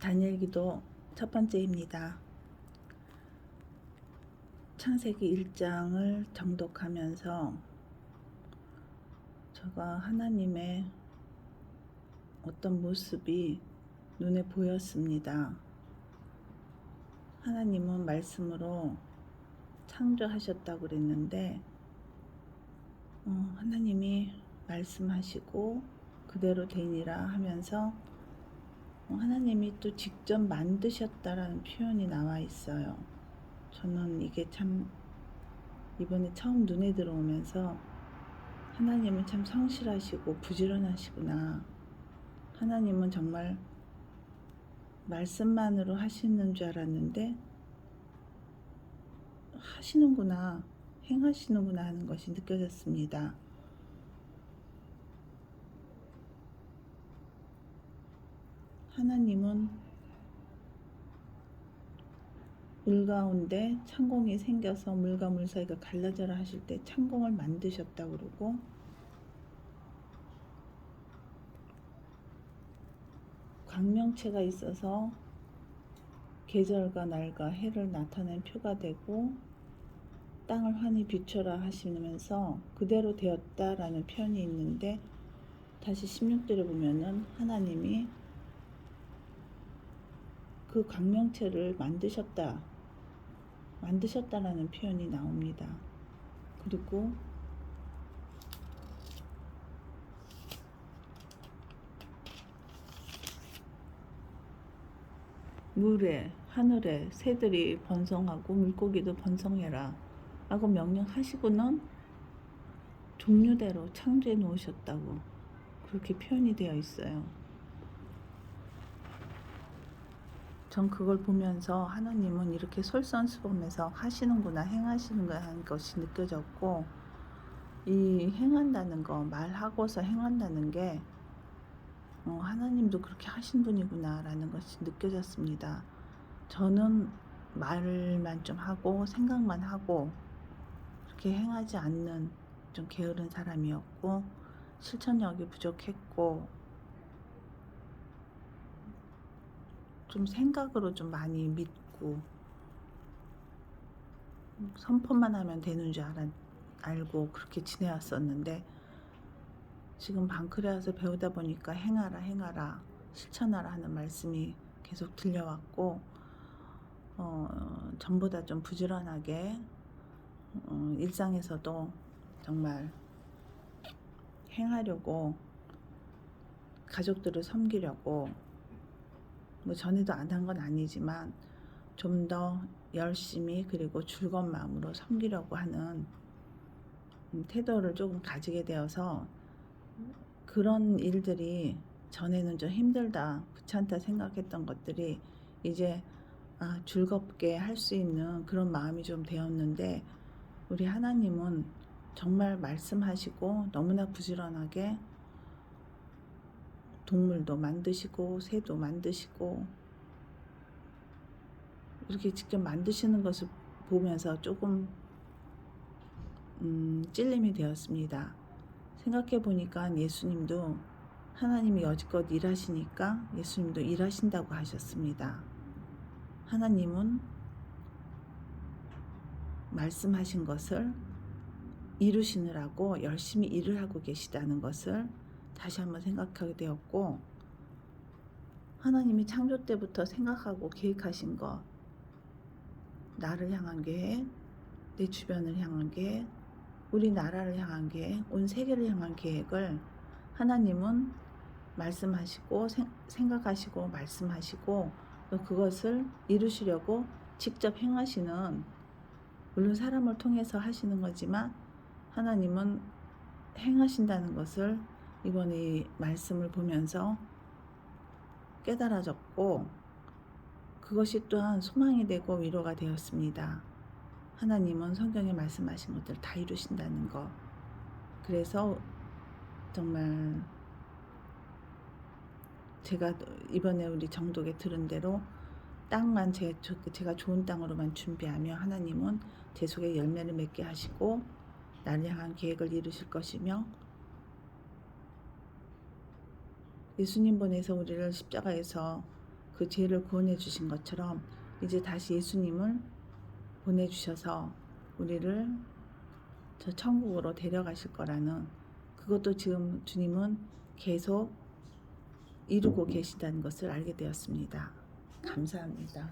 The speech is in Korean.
다니엘 기도 첫 번째입니다. 창세기 1장을 정독하면서 제가 하나님의 어떤 모습이 눈에 보였습니다. 하나님은 말씀으로 창조하셨다고 그랬는데, 어, 하나님이 말씀하시고 그대로 되니라 하면서 어, 하나님이 또 직접 만드셨다라는 표현이 나와 있어요. 저는 이게 참 이번에 처음 눈에 들어오면서 하나님은 참 성실하시고 부지런하시구나. 하나님은 정말 말씀만으로 하시는 줄 알았는데 하시는구나, 행하시는구나 하는 것이 느껴졌습니다. 하나님은 물 가운데 창공이 생겨서 물과 물 사이가 갈라져라 하실 때 창공을 만드셨다고 그러고 광명체가 있어서 계절과 날과 해를 나타낸 표가 되고 땅을 환히 비춰라 하시면서 그대로 되었다라는 표현이 있는데 다시 16절에 보면은 하나님이 그 광명체를 만드셨다. 만드셨다라는 표현이 나옵니다. 그리고 물에 하늘에 새들이 번성하고 물고기도 번성해라 라고 명령하시고는 종류대로 창조해 놓으셨다고 그렇게 표현이 되어 있어요. 전 그걸 보면서 하나님은 이렇게 솔선수범해서 하시는구나 행하시는구나 하는 것이 느껴졌고 이 행한다는 거 말하고서 행한다는 게 어, 하나님도 그렇게 하신 분이구나라는 것이 느껴졌습니다. 저는 말만 좀 하고 생각만 하고 그렇게 행하지 않는 좀 게으른 사람이었고 실천력이 부족했고 좀 생각으로 좀 많이 믿고 선포만 하면 되는 줄 알아, 알고 그렇게 지내왔었는데 지금 방크레아서 배우다 보니까 행하라 행하라 실천하라 하는 말씀이 계속 들려왔고 어, 전보다 좀 부지런하게 어, 일상에서도 정말 행하려고 가족들을 섬기려고 뭐 전에도 안 한 건 아니지만 좀 더 열심히 그리고 즐거운 마음으로 섬기려고 하는 태도를 조금 가지게 되어서 그런 일들이 전에는 좀 힘들다, 귀찮다 생각했던 것들이 이제 아, 즐겁게 할 수 있는 그런 마음이 좀 되었는데 우리 하나님은 정말 말씀하시고 너무나 부지런하게 동물도 만드시고 새도 만드시고 이렇게 직접 만드시는 것을 보면서 조금 음, 찔림이 되었습니다. 생각해 보니까 예수님도 하나님이 여지껏 일하시니까 예수님도 일하신다고 하셨습니다. 하나님은 말씀하신 것을 이루시느라고 열심히 일을 하고 계시다는 것을 다시 한번 생각하게 되었고 하나님이 창조 때부터 생각하고 계획하신 것 나를 향한 계획 내 주변을 향한 계획 우리 나라를 향한 계획 온 세계를 향한 계획을 하나님은 말씀하시고 생, 생각하시고 말씀하시고 또 그것을 이루시려고 직접 행하시는 물론 사람을 통해서 하시는 거지만 하나님은 행하신다는 것을 이번 이 말씀을 보면서 깨달아졌고 그것이 또한 소망이 되고 위로가 되었습니다. 하나님은 성경에 말씀하신 것들 다 이루신다는 것. 그래서 정말 제가 이번에 우리 정독에 들은 대로 땅만 제, 제가 좋은 땅으로만 준비하며 하나님은 제 속에 열매를 맺게 하시고 나를 향한 계획을 이루실 것이며 예수님 보내서 우리를 십자가에서 그 죄를 구원해 주신 것처럼 이제 다시 예수님을 보내주셔서 우리를 저 천국으로 데려가실 거라는 그것도 지금 주님은 계속 이루고 계시다는 것을 알게 되었습니다. 감사합니다.